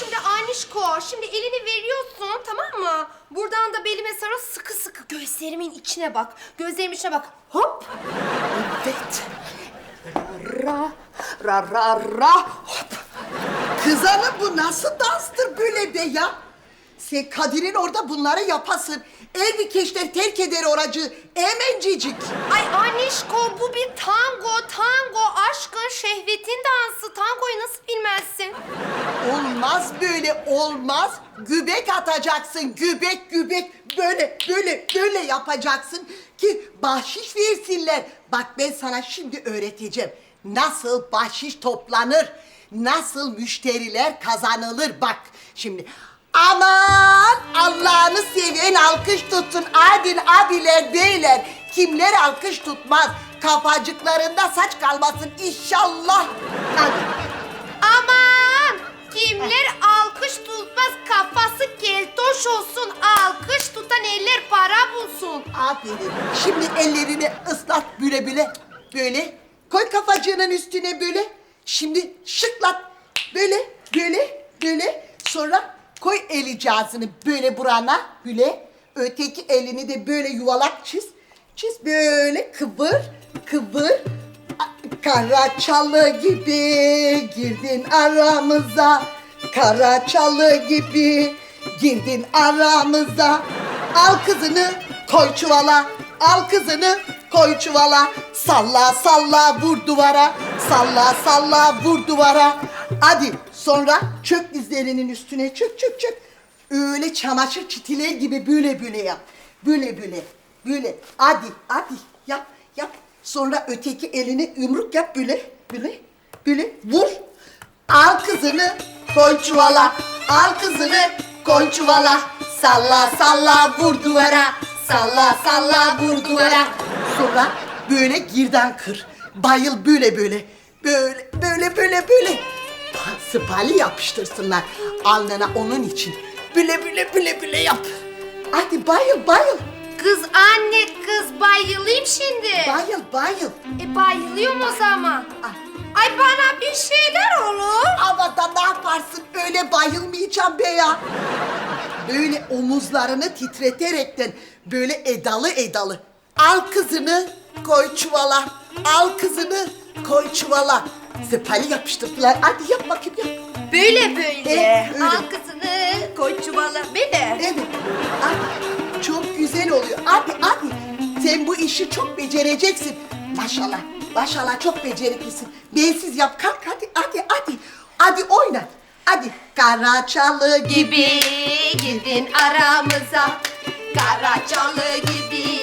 şimdi Anişko. Şimdi elini veriyorsun tamam mı? Buradan da belime sarıl sıkı sıkı gözlerimin içine bak. Gözlerimin içine bak. Hop. Evet. Ra ra ra ra hop. Kız hanım bu nasıl danstır böyle be ya? Sen Kadir'in orada bunları yapasın. Bir keşler terk eder oracı. Emencicik. Ay Anişko bu bir tango. Tango aşkın şehvetin dansı. Tangoyu nasıl bilmezsin? Olmaz böyle olmaz. Gübek atacaksın. Gübek gübek. Böyle böyle böyle yapacaksın ki bahşiş versinler. Bak ben sana şimdi öğreteceğim. Nasıl bahşiş toplanır? Nasıl müşteriler kazanılır? Bak şimdi. Aman Allah'ını seven alkış tutsun. Adil abiler beyler. Kimler alkış tutmaz? Kafacıklarında saç kalmasın inşallah. Kimler alkış tutmaz kafası keltoş olsun. Alkış tutan eller para bulsun. Aferin. Şimdi ellerini ıslat büle büle. Böyle. Koy kafacığının üstüne böyle. Şimdi şıklat. Böyle, böyle, böyle. Sonra koy eli cihazını böyle burana. Böyle. Öteki elini de böyle yuvalak çiz. Çiz böyle kıvır, kıvır. Karaçalı gibi girdin aramıza. Karaçalı gibi girdin aramıza. Al kızını koy çuvala. Al kızını koy çuvala. Salla salla vur duvara. Salla salla vur duvara. Hadi sonra çök dizlerinin üstüne çök çök çök. Öyle çamaşır çitiler gibi böyle böyle yap. Böyle böyle. Böyle. Hadi hadi yap yap. Sonra öteki elini yumruk yap böyle böyle böyle vur. Al kızını koy çuvala. Al kızını koy çuvala. Salla salla vur duvara. Salla salla vur duvara. Sonra böyle girden kır. Bayıl böyle böyle. Böyle böyle böyle böyle. Spali yapıştırsınlar alnına onun için. Böyle böyle böyle böyle yap. Hadi bayıl bayıl. Kız anne kız bayılayım şimdi. Bayıl bayıl. E bayılıyorum o zaman. Ah. Ay bana bir şeyler bayılmayacağım be ya. Böyle omuzlarını titreterekten böyle edalı edalı. Al kızını koy çuvala. Al kızını koy çuvala. Zepali yapıştırdılar. Hadi yap bakayım yap. Böyle böyle. Evet, öyle. Al kızını koy çuvala. Böyle. Evet. Hadi. Çok güzel oluyor. Hadi hadi. Sen bu işi çok becereceksin. Maşallah. Maşallah çok beceriklisin. Bensiz yap. Kalk hadi hadi hadi. Hadi oyna. Hadi. Karaçalı gibi. girdin aramıza. Karaçalı gibi